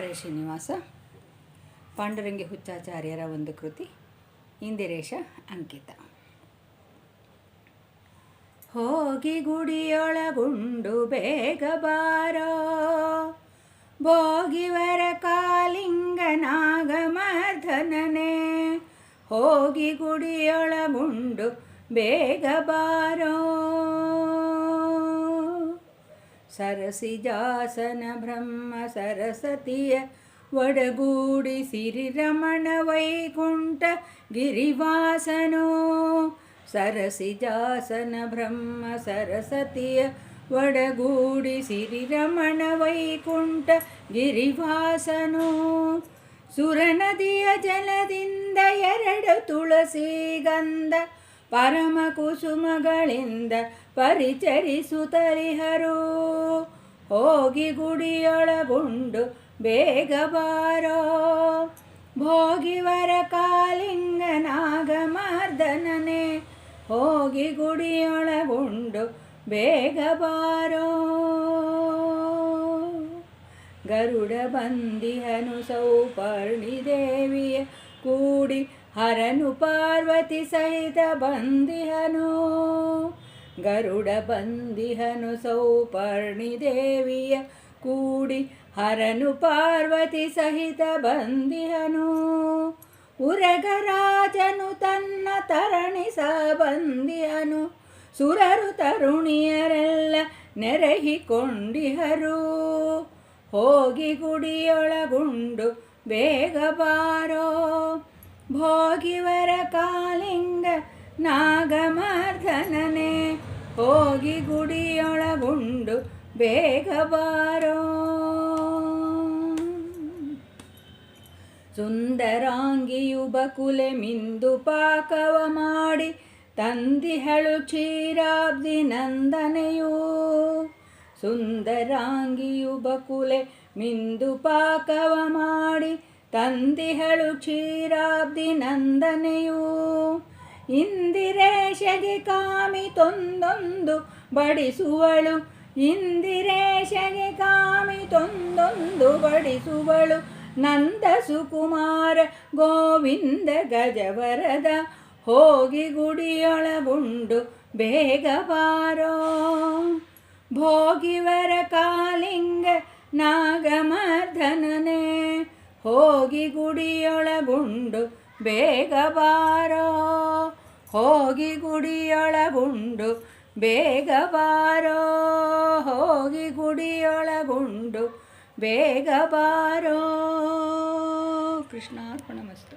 ಹರೇ ಶ್ರೀನಿವಾಸ. ಪಾಂಡುರಂಗಿ ಹುಚ್ಚಾಚಾರ್ಯರ ಒಂದು ಕೃತಿ, ಇಂದಿರೇಶ ಅಂಕಿತ. ಹೋಗಿ ಗುಡಿಯೊಳಗುಂಡು ಬೇಗ ಬಾರೋ, ಭೋಗಿವರ ಕಾಲಿಂಗ ನಾಗಮರ್ಧನನೆ ಹೋಗಿ ಗುಡಿಯೊಳಗುಂಡು ಬೇಗ ಬಾರೋ ಸರಸಿಜಾಸನ ಬ್ರಹ್ಮ ಸರಸ್ವತಿಯ ಒಡಗೂಡಿ ಸಿರಿರಮಣ ವೈಕುಂಠ ಗಿರಿವಾಸನೋ. ಸರಸಿಜಾಸನ ಬ್ರಹ್ಮ ಸರಸ್ವತಿಯ ಒಡಗೂಡಿ ಸಿರಿರಮಣ ವೈಕುಂಠ ಗಿರಿವಾಸನೋ. ಸುರನದಿಯ ಜಲದಿಂದ ಎರಡು ತುಳಸಿ ಗಂಧ ಪರಮ ಕುಸುಮಗಳಿಂದ ಪರಿಚರಿಸುತ್ತರಿಹರು ಹೋಗಿ ಗುಡಿಯೊಳಗುಂಡು ಬೇಗ ಬಾರೋ ಭೋಗಿವರ ಕಾಲಿಂಗ ನಾಗಮರ್ದನನೆ ಹೋಗಿ ಗುಡಿಯೊಳಗುಂಡು ಬೇಗ ಬಾರೋ ಗರುಡ ಬಂದಿಹನು ಸೌಪರ್ಣಿ ದೇವಿಯ ಕೂಡಿ ಹರನು ಪಾರ್ವತಿ ಸಹಿತ ಬಂದಿಹನು. ಗರುಡ ಬಂದಿಹನು ಸೌಪರ್ಣಿ ದೇವಿಯ ಕೂಡಿ ಹರನು ಪಾರ್ವತಿ ಸಹಿತ ಬಂದಿಹನು. ಉರಗರಾಜನು ತನ್ನ ತರಣಿಸ ಬಂದಿಹನು. ಸುರರು ತರುಣಿಯರೆಲ್ಲ ನೆರಹಿಕೊಂಡಿಹರು. ಹೋಗಿ ಗುಡಿಯೊಳಗುಂಡು ಬೇಗ ಬಾರೋ. ಭೋಗಿವರ ಕಾಲಿಂಗ ನಾಗಮರ್ಧನನೆ ಹೋಗಿ ಗುಡಿಯೊಳಗುಂಡು ಬೇಗ ಬಾರೋ. ಸುಂದರಾಂಗಿಯು ಬಕುಲೆ ಮಿಂದು ಪಾಕವ ಮಾಡಿ ತಂದಿಹಳು ಕ್ಷೀರಾಬ್ದಿ ನಂದನೆಯೂ. ಸುಂದರಾಂಗಿಯು ಬಕುಲೆ ಮಿಂದು ಪಾಕವ ಮಾಡಿ ತಂದಿಹಳು ಕ್ಷೀರಾಬ್ದಿ ನಂದನೆಯೂ. ಇಂದಿರೇಶಗೆ ಕಾಮಿ ತೊಂದೊಂದು ಬಡಿಸುವಳು. ಇಂದಿರೇಶಗೆ ಕಾಮಿ ತೊಂದೊಂದು ಬಡಿಸುವಳು. ನಂದ ಸುಕುಮಾರ ಗೋವಿಂದ ಗಜವರದ ಹೋಗಿ ಗುಡಿಯೊಳಗುಂಡು ಬೇಗ ಬಾರೋ. ಭೋಗಿವರ ಕಾಲಿಂಗ ನಾಗಮರ್ಧನನೆ ಹೋಗಿ ಗುಡಿಯೊಳಗುಂಡು ಬೇಗ ಬಾರೋ. ಹೋಗಿ ಗುಡಿಯೊಳಗುಂಡು ಬೇಗ ಬಾರೋ. ಹೋಗಿ ಗುಡಿಯೊಳಗುಂಡು ಬೇಗ ಬಾರೋ. ಕೃಷ್ಣಾರ್ಪಣ ಮಸ್ತು.